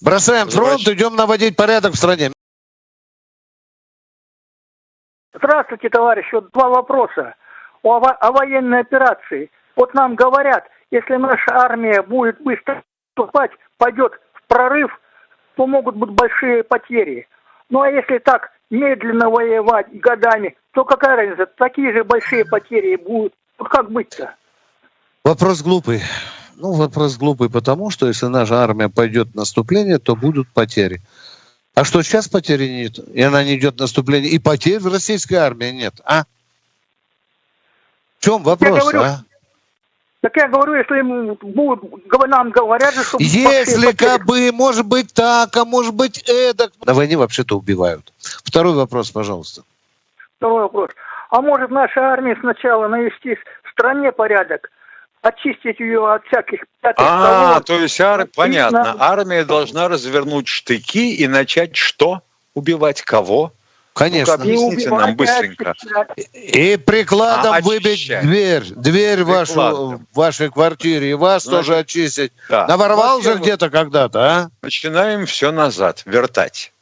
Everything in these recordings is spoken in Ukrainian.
Бросаем фронт, идем наводить порядок в стране. Здравствуйте, товарищ. Вот два вопроса о, во- о военной операции. Вот нам говорят, если наша армия будет быстро вступать, пойдет в прорыв, то могут быть большие потери. Ну а если так медленно воевать годами, то какая разница? Такие же большие потери будут. Вот как быть-то? Вопрос глупый. Ну, вопрос глупый, потому что если наша армия пойдет в наступление, то будут потери. А что сейчас потери нет, и она не идет в наступление, и потерь в российской армии нет, а? В чем вопрос, говорю, а? Так я говорю, если м, будут, нам говорят, что Если большие потери. как бы, может быть так, а может быть эдак. На войне вообще-то убивают. Второй вопрос, пожалуйста. Второй вопрос. А может наша армия сначала навести в стране порядок, очистить ее от всяких пятых А, колонн? то есть ар... понятно. Армия должна развернуть штыки и начать что? Убивать кого? Конечно. Ну-ка, объясните убивать, нам быстренько. И прикладом А, выбить дверь, дверь вашу в вашей квартире, и вас Значит, тоже очистить. Да. Наворовал же где-то когда-то, а? Начинаем все назад, вертать.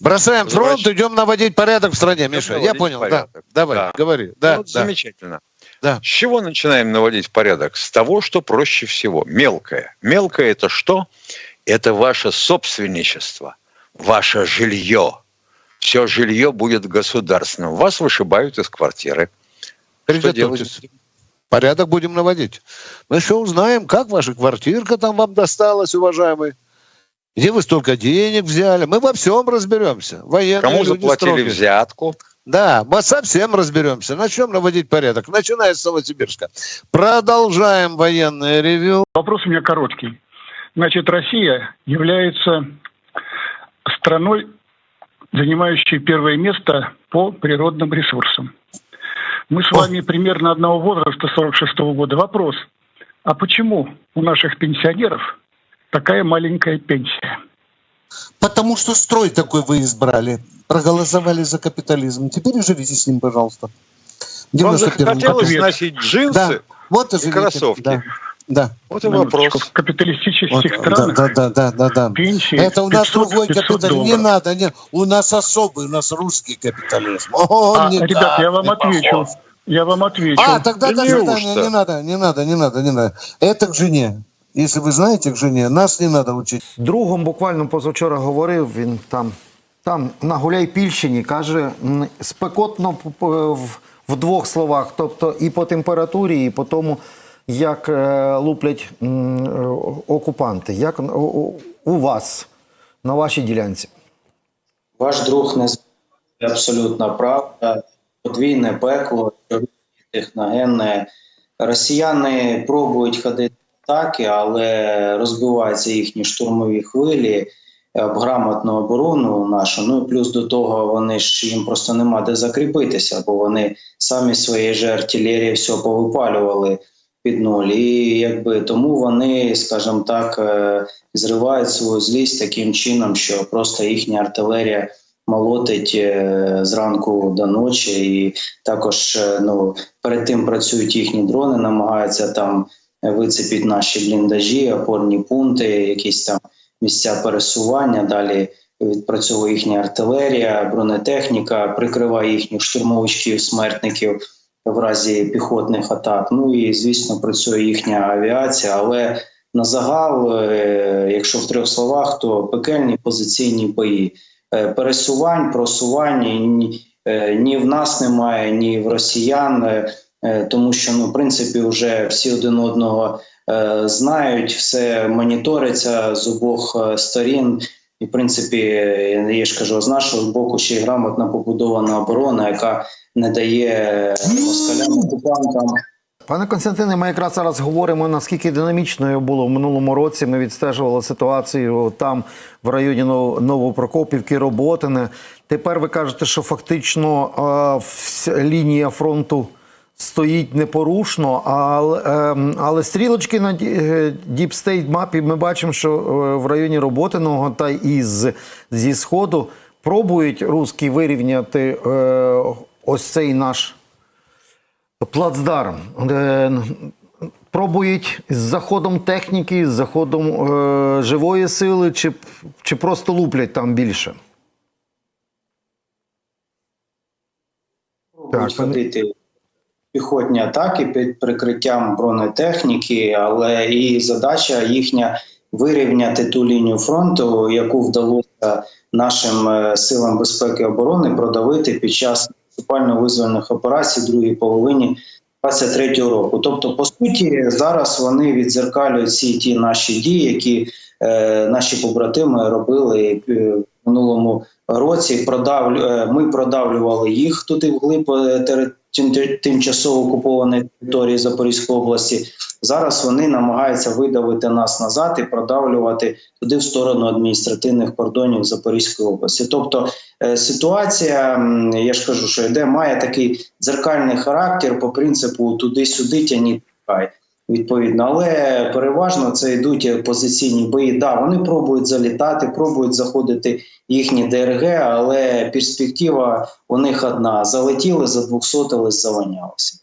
Бросаем фронт, идем наводить порядок в стране, Миша. Я понял, порядок. да. Давай, Да. говори. Да, Ну, да. Замечательно. Да. С чего начинаем наводить порядок? С того, что проще всего. Мелкое. Мелкое это что? Это ваше собственничество, ваше жилье. Все жилье будет государственным. Вас вышибают из квартиры. Что делать? Приготовьтесь. Порядок будем наводить. Мы еще узнаем, как ваша квартирка там вам досталась, уважаемый. Где вы столько денег взяли? Мы во всем разберемся. Военные Кому люди заплатили строгие. взятку? Да, мы совсем разберемся. Начнем наводить порядок. Начиная с Новосибирска. Продолжаем военное ревю. Вопрос у меня короткий. Значит, Россия является страной, занимающей первое место по природным ресурсам. Мы с О. вами примерно одного возраста, 46 года. Вопрос, а почему у наших пенсионеров такая маленькая пенсия? Потому что строй такой вы избрали. Проголосовали за капитализм. Теперь и живите с ним, пожалуйста. В Вам 91-м захотелось году. носить Да, джинсы? вот и и живите. кроссовки. Да, да. Вот и вопрос. В капиталистических Вот, да, странах да, да, да, да, да. пенсии Это у нас 500 другой 500 капитализм. Не надо, нет. У нас особый, у нас русский капитализм. О, А, никак ребят, я вам не отвечу. похож. Я вам отвечу. А, тогда Да свидания. неужто? Не надо, не надо, не надо, не надо. Это к жене. Если вы знаете к жене, нас не надо учить. З другом буквально позавчора говорив, він там, там на Гуляйпільщині каже, спекотно в, в двох словах, тобто і по температурі, і по тому, як е, луплять е, окупанти. Як у, вас на вашій ділянці? Ваш друг не абсолютно правда. Подвійне пекло, техногенне. Росіяни пробують ходити атаки, але розбиваються їхні штурмові хвилі грамотну оборону нашу. Ну і плюс до того вони ж їм просто нема де закріпитися, бо вони самі своєї же артилерії все повипалювали під нуль. І якби тому вони, скажімо так, е, зривають свою злість таким чином, що просто їхня артилерія молотить е, зранку до ночі, і також е, ну перед тим працюють їхні дрони, намагаються там вицепити наші бліндажі, опорні пункти, якісь там місця пересування. Далі відпрацьовує їхня артилерія, бронетехніка, прикриває їхніх штурмовичків, смертників в разі піхотних атак. Ну і звісно, працює їхня авіація, але на загал, е, якщо в трьох словах, то пекельні позиційні бої. Е, Пересувань, просувань ні, е, ні в нас немає, ні в росіян, тому що ну, в принципі вже всі один одного знають, все моніториться з обох е, сторін. І, в принципі, е, я ж кажу, з нашого боку ще й грамотно побудована оборона, яка не дає е, москалям окупантам Пане Константине, ми якраз зараз говоримо, наскільки динамічною було в минулому році. Ми відстежували ситуацію там, в районі Нов- Новопрокопівки, Роботине. Тепер ви кажете, що фактично е, лінія фронту стоїть непорушно, але, ем, але стрілочки на ді- Deep State мапі ми бачимо, що е, в районі Роботиного та із зі сходу пробують русські вирівняти е, ось цей наш плацдарм. Е, пробують з заходом техніки, з заходом е, живої сили, чи, чи просто луплять там більше? Так, ходити піхотні атаки під прикриттям бронетехніки, але і задача їхня вирівняти ту лінію фронту, яку вдалося нашим е, силам безпеки і оборони продавити під час наступально-визвольних операцій другій половині 23-го року. Тобто, по суті, зараз вони відзеркалюють всі ті наші дії, які е, наші побратими робили е, в минулому році. Продавлю, е, ми продавлювали їх туди вглиб е, тимчасово окупованої території Запорізької області. Зараз вони намагаються видавити нас назад і продавлювати туди в сторону адміністративних кордонів Запорізької області. Тобто е, ситуація, я ж кажу, що йде, має такий дзеркальний характер по принципу туди-сюди тяні тікай. Відповідно, але переважно це йдуть позиційні бої. Да, вони пробують залітати, пробують заходити їхні ДРГ, але перспектива у них одна: залетіли, задвухсотились, заванялися.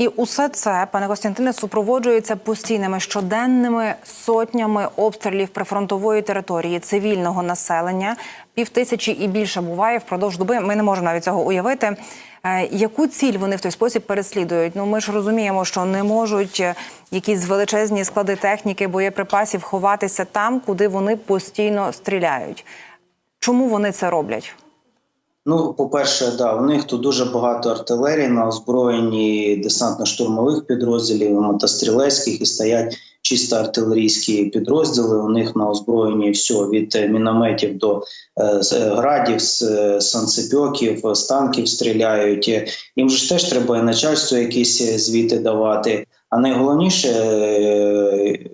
І усе це, пане Костянтине, супроводжується постійними щоденними сотнями обстрілів прифронтової території цивільного населення. Півтисячі і більше буває впродовж доби. Ми не можемо навіть цього уявити. Е, Яку ціль вони в той спосіб переслідують? Ну ми ж розуміємо, що не можуть е, якісь величезні склади техніки, боєприпасів ховатися там, куди вони постійно стріляють. Чому вони це роблять? Ну, по-перше, да, у них тут дуже багато артилерії на озброєнні десантно-штурмових підрозділів, мотострілецьких і стоять чисто артилерійські підрозділи. У них на озброєнні все від е, мінометів до е, е, градів, е, санцепьоків, з танків стріляють. Їм ж теж треба і начальству якісь звіти давати. А найголовніше,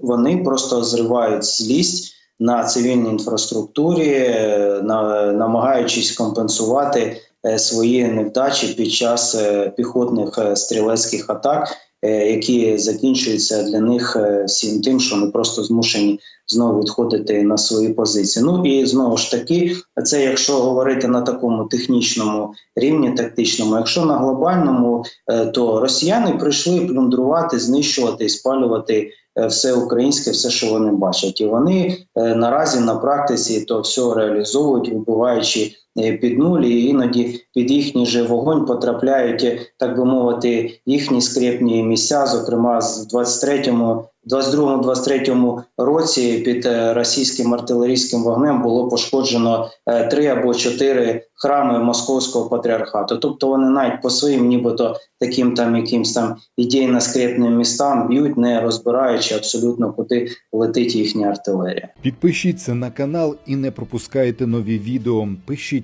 вони просто зривають злість на цивільній інфраструктурі, е, на, намагаючись компенсувати е, свої невдачі під час е, піхотних стрілецьких атак, які закінчуються для них всім тим, що вони просто змушені знову відходити на свої позиції. Ну і знову ж таки, це якщо говорити на такому технічному рівні, тактичному, якщо на глобальному, то росіяни прийшли плюндрувати, знищувати і спалювати все українське, все, що вони бачать, і вони е, наразі на практиці то все реалізовують, вибиваючи е, під нуль, і іноді під їхній же вогонь потрапляють, е, так би мовити, їхні скрепні місця. Зокрема, з 23-му 22-23 році під е, російським артилерійським вогнем було пошкоджено е, три або чотири храми московського патріархату. Тобто вони навіть по своїм, нібито таким там якимсь там ідейно скрепним містам б'ють, не розбираючи абсолютно куди летить їхня артилерія. Підпишіться на канал і не пропускайте нові відео.